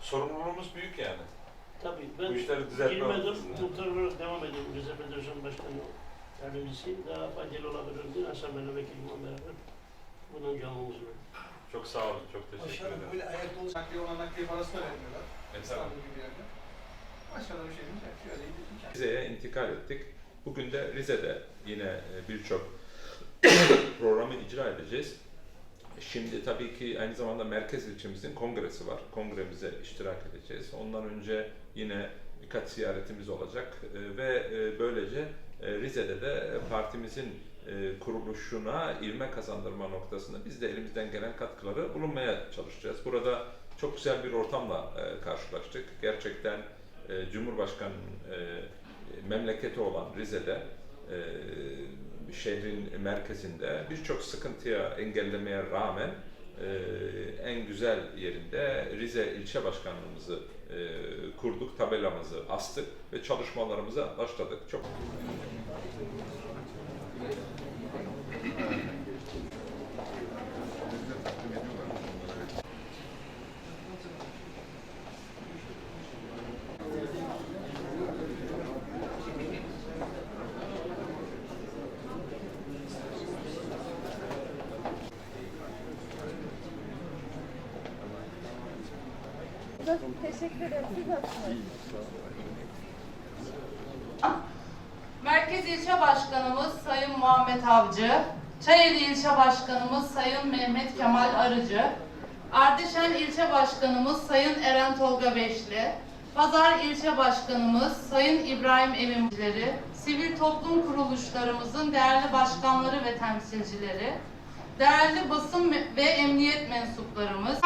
Sorumluluğumuz büyük yani. Tabii ben Bu işleri düzeltme girmedim, muhtar olarak devam ediyorum. Rize Federasyon Başkanı yardımcısıyım. Daha faydalı olabilirim diye Asamblea Vekilimle beraber bunun canlımız var. Çok sağ olun, çok teşekkür Başkanım ederim. böyle ayakta olsa nakliye olan nakliye parası da vermiyorlar. E, tabii. İstanbul gibi yerde. Başka da bir şey. Şöyle hikaye. Rize'ye intikal ettik. Bugün de Rize'de yine e, birçok programı icra edeceğiz. Şimdi tabii ki aynı zamanda merkez ilçemizin kongresi var. Kongremize iştirak edeceğiz. Ondan önce yine birkaç ziyaretimiz olacak E, ve e, böylece e, Rize'de de partimizin e, kuruluşuna ilme kazandırma noktasında biz de elimizden gelen katkıları bulunmaya çalışacağız. Burada çok güzel bir ortamla karşılaştık. Gerçekten Cumhurbaşkanı memleketi olan Rize'de e, şehrin merkezinde birçok sıkıntıya engellemeye rağmen e, en güzel yerinde Rize ilçe başkanlığımızı e, kurduk, tabelamızı astık ve çalışmalarımıza başladık. Çok Merkez İlçe Başkanımız Sayın Muhammed Avcı, Çayeli İlçe Başkanımız Sayın Mehmet Kemal Arıcı, Ardeşen İlçe Başkanımız Sayın Eren Tolga Beşli, Pazar İlçe Başkanımız Sayın İbrahim Emincileri, sivil toplum kuruluşlarımızın değerli başkanları ve temsilcileri, değerli basın ve emniyet mensuplarımız,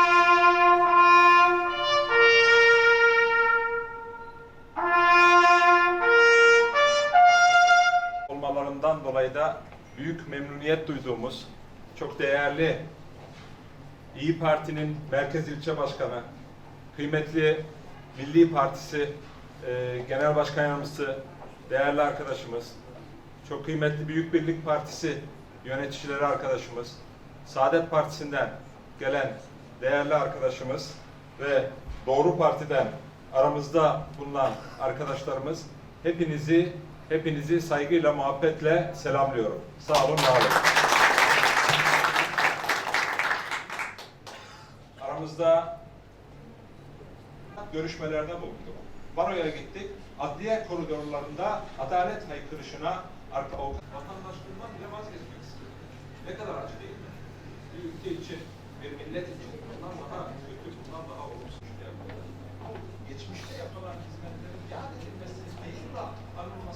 olmalarından dolayı da büyük memnuniyet duyduğumuz çok değerli İyi Parti'nin Merkez İlçe Başkanı, kıymetli Milli Partisi e, Genel Başkan Yardımcısı, değerli arkadaşımız, çok kıymetli Büyük Birlik Partisi yöneticileri arkadaşımız, Saadet Partisi'nden gelen değerli arkadaşımız ve Doğru Parti'den aramızda bulunan arkadaşlarımız hepinizi hepinizi saygıyla muhabbetle selamlıyorum. Sağ olun, var olun. Aramızda görüşmelerde bulunduk. Baroya gittik. Adliye koridorlarında adalet haykırışına arka o vatandaşlığından bile vazgeçmek